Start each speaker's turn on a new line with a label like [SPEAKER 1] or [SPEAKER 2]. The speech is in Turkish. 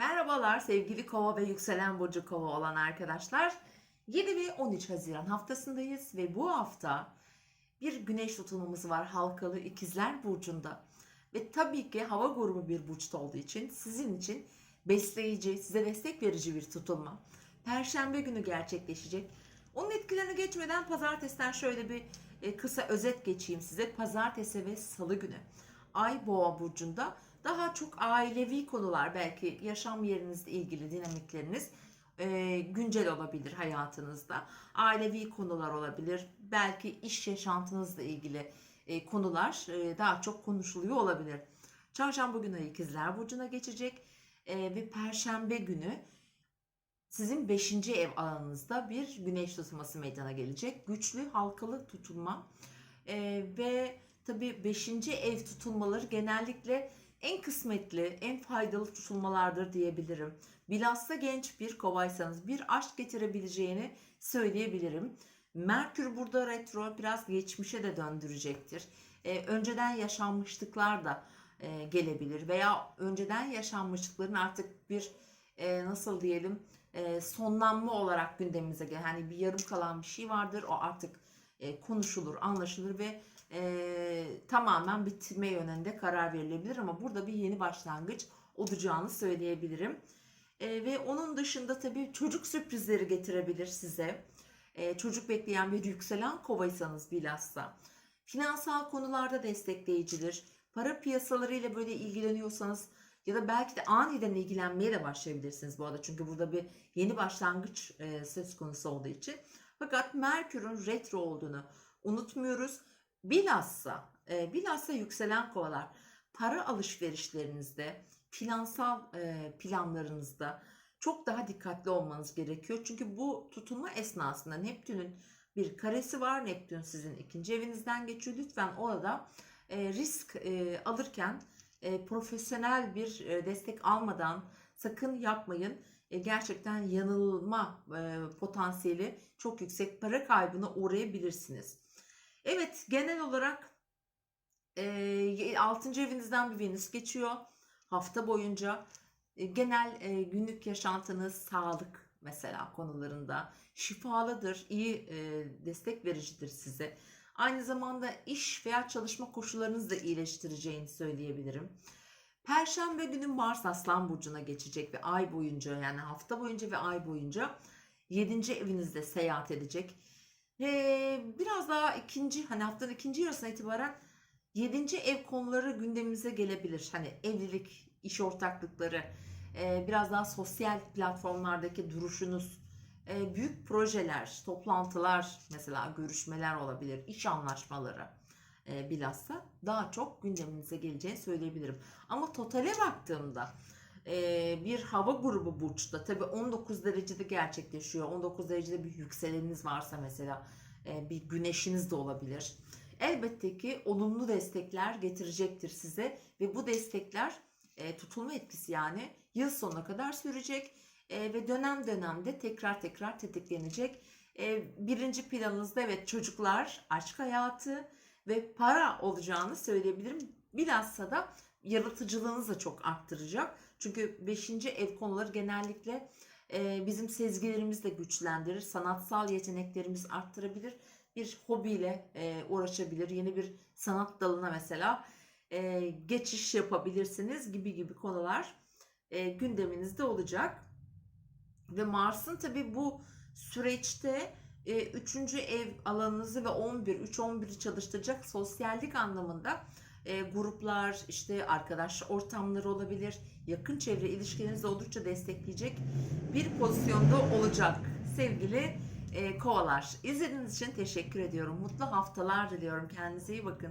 [SPEAKER 1] Merhabalar sevgili kova ve yükselen burcu kova olan arkadaşlar. 7 ve 13 Haziran haftasındayız ve bu hafta bir güneş tutulmamız var halkalı ikizler burcunda. Ve tabii ki hava grubu bir burçta olduğu için sizin için besleyici, size destek verici bir tutulma. Perşembe günü gerçekleşecek. Onun etkilerini geçmeden pazartesiden şöyle bir e, kısa özet geçeyim size. Pazartesi ve salı günü. Ay boğa burcunda daha çok ailevi konular belki yaşam yerinizle ilgili dinamikleriniz e, güncel olabilir hayatınızda. Ailevi konular olabilir. Belki iş yaşantınızla ilgili e, konular e, daha çok konuşuluyor olabilir. Çarşamba günü ikizler burcuna geçecek e, ve perşembe günü sizin 5. ev alanınızda bir güneş tutulması meydana gelecek. Güçlü halkalı tutulma e, ve tabii 5. ev tutulmaları genellikle en kısmetli, en faydalı tutulmalardır diyebilirim. Bilhassa genç bir kovaysanız bir aşk getirebileceğini söyleyebilirim. Merkür burada retro biraz geçmişe de döndürecektir. Ee, önceden yaşanmışlıklar da e, gelebilir veya önceden yaşanmışlıkların artık bir e, nasıl diyelim e, sonlanma olarak gündemimize gel. Hani bir yarım kalan bir şey vardır o artık e, konuşulur, anlaşılır ve e, tamamen bitirme yönünde karar verilebilir ama burada bir yeni başlangıç olacağını söyleyebilirim. E, ve onun dışında tabii çocuk sürprizleri getirebilir size. E, çocuk bekleyen bir yükselen kovaysanız bilhassa. Finansal konularda destekleyicidir. Para piyasalarıyla böyle ilgileniyorsanız ya da belki de aniden ilgilenmeye de başlayabilirsiniz bu arada. Çünkü burada bir yeni başlangıç e, söz konusu olduğu için. Fakat Merkür'ün retro olduğunu unutmuyoruz. Bilhassa, e, bilhassa yükselen kovalar para alışverişlerinizde, finansal e, planlarınızda çok daha dikkatli olmanız gerekiyor. Çünkü bu tutulma esnasında Neptün'ün bir karesi var. Neptün sizin ikinci evinizden geçiyor. Lütfen orada e, risk e, alırken e, profesyonel bir e, destek almadan sakın yapmayın. E, gerçekten yanılma e, potansiyeli çok yüksek. Para kaybına uğrayabilirsiniz. Evet genel olarak e, 6. evinizden bir Venüs geçiyor hafta boyunca. E, genel e, günlük yaşantınız sağlık mesela konularında şifalıdır, iyi e, destek vericidir size. Aynı zamanda iş veya çalışma koşullarınızı da iyileştireceğini söyleyebilirim. Perşembe günü Mars Aslan Burcu'na geçecek ve ay boyunca yani hafta boyunca ve ay boyunca 7. evinizde seyahat edecek. Ve biraz daha ikinci hani haftanın ikinci yarısına itibaren 7. ev konuları gündemimize gelebilir. Hani evlilik, iş ortaklıkları, e, biraz daha sosyal platformlardaki duruşunuz, e, büyük projeler, toplantılar mesela görüşmeler olabilir, iş anlaşmaları e, bilhassa daha çok gündeminize geleceğini söyleyebilirim. Ama totale baktığımda bir hava grubu burçta tabi 19 derecede gerçekleşiyor. 19 derecede bir yükseleniniz varsa mesela bir güneşiniz de olabilir. Elbette ki olumlu destekler getirecektir size ve bu destekler tutulma etkisi yani yıl sonuna kadar sürecek ve dönem dönemde tekrar tekrar tetiklenecek. Birinci planınızda evet çocuklar, aşk hayatı ve para olacağını söyleyebilirim. Bilhassa da yaratıcılığınızı da çok arttıracak. Çünkü 5. ev konuları genellikle e, bizim sezgilerimizi de güçlendirir. Sanatsal yeteneklerimizi arttırabilir. Bir hobiyle e, uğraşabilir. Yeni bir sanat dalına mesela e, geçiş yapabilirsiniz gibi gibi konular gündeminizde olacak. Ve Mars'ın tabi bu süreçte e, üçüncü ev alanınızı ve 11, 3-11'i çalıştıracak sosyallik anlamında e, gruplar, işte arkadaş ortamları olabilir, yakın çevre ilişkilerinizi oldukça destekleyecek bir pozisyonda olacak sevgili e, kovalar. İzlediğiniz için teşekkür ediyorum. Mutlu haftalar diliyorum. Kendinize iyi bakın.